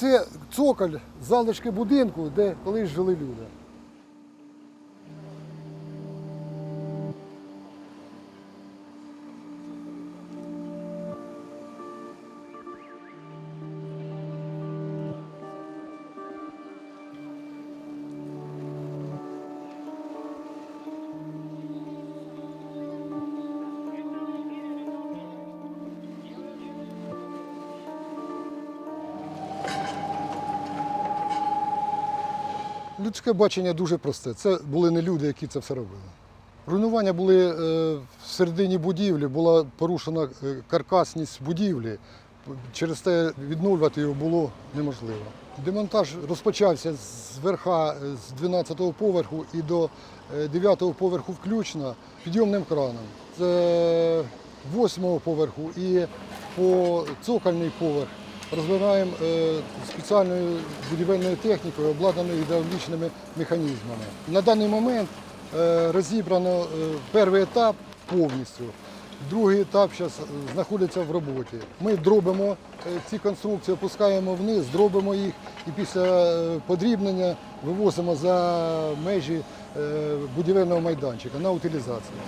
це цоколь, залишки будинку, де колись жили люди. Людське бачення дуже просте. Це були не люди, які це все робили. Руйнування були е, в середині будівлі, була порушена е, каркасність будівлі. Через те відновлювати його було неможливо. Демонтаж розпочався з верха е, з 12-го поверху і до 9-го поверху включно підйомним краном. З 8-го поверху і по цокольний поверх розвиваємо е, спеціальною будівельною технікою, обладнаною гідравлічними механізмами. На даний момент е, розібрано е, перший етап повністю. Другий етап зараз знаходиться в роботі. Ми дробимо ці конструкції, опускаємо вниз, дробимо їх і після подрібнення вивозимо за межі будівельного майданчика на утилізацію.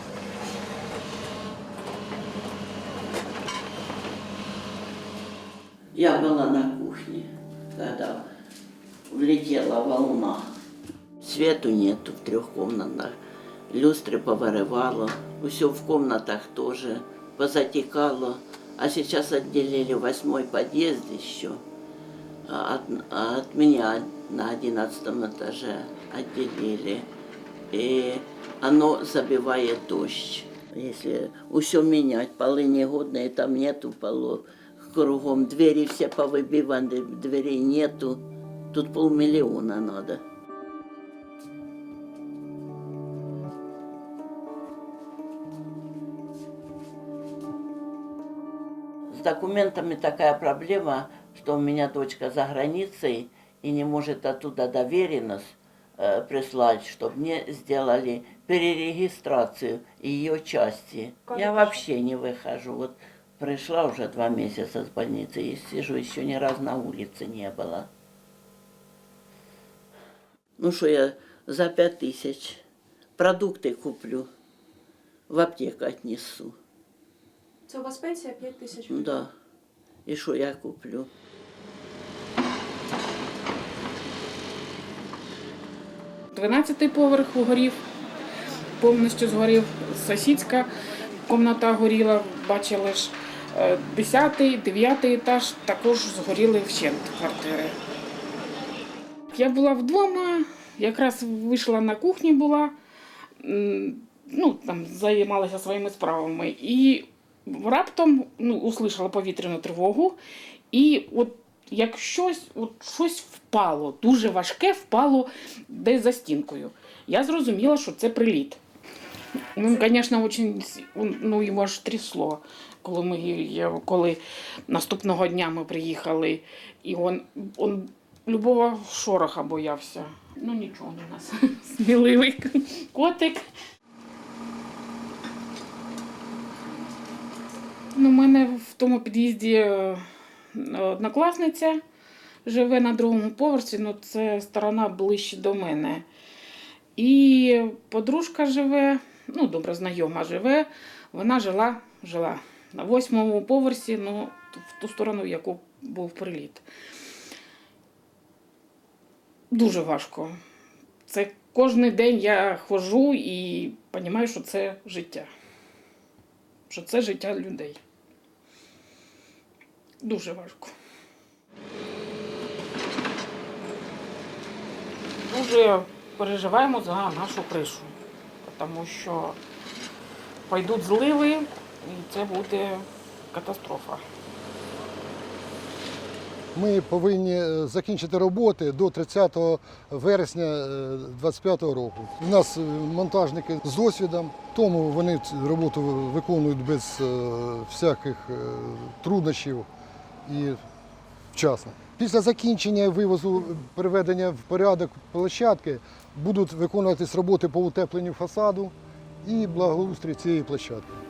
Я была на кухне, когда влетела волна. Свету нету в трех комнатах. Люстры повырывало. Все в комнатах тоже позатекало. А сейчас отделили восьмой подъезд еще. А От, от меня на одиннадцатом этаже отделили. И оно забивает дождь. Если все менять, полы негодные, там нету полов. Кругом двери все повыбиваны, дверей нету. Тут полмиллиона надо. С документами такая проблема, что у меня дочка за границей и не может оттуда доверенность э, прислать, чтобы мне сделали перерегистрацию ее части. Я вообще не выхожу. Вот пришла уже два месяца с больницы и сижу, еще ни разу на улице не было. Ну что я за пять тысяч продукты куплю, в аптеку отнесу. Це у вас пенсія 5 тисяч? Ну Да. И что я куплю? Дванадцятий поверх горів, повністю згорів. Сусідська кімната горіла, бачили ж. Е, Десятий, дев'ятий етаж також згоріли вщент квартири. Я була вдома, якраз вийшла на кухні була, ну, там займалася своїми справами. І раптом ну, услышала повітряну тривогу, і от як щось, от щось впало, дуже важке впало десь за стінкою. Я зрозуміла, що це приліт. Ну, звісно, очень, ну, його аж трясло. Коли, ми, коли наступного дня ми приїхали, і він, він любого шороха боявся. Ну нічого у нас. Сміливий котик. Ну, у мене в тому під'їзді е, однокласниця живе на другому поверсі, ну це сторона ближче до мене. І подружка живе, ну, добре знайома живе, вона жила, жила на восьмому поверсі, ну, в ту сторону, в яку був приліт. Дуже важко. Це кожен день я ходжу і розумію, що це життя. Що це життя людей. Дуже важко. Дуже переживаємо за нашу кришу, тому що пойдуть зливи, і це буде катастрофа. Ми повинні е, закінчити роботи до 30 вересня 2025 року. У нас е, монтажники з досвідом, тому вони роботу виконують без е, всяких е, труднощів і вчасно. Після закінчення вивозу переведення в порядок площадки будуть виконуватись роботи по утепленню фасаду і благоустрій цієї площадки.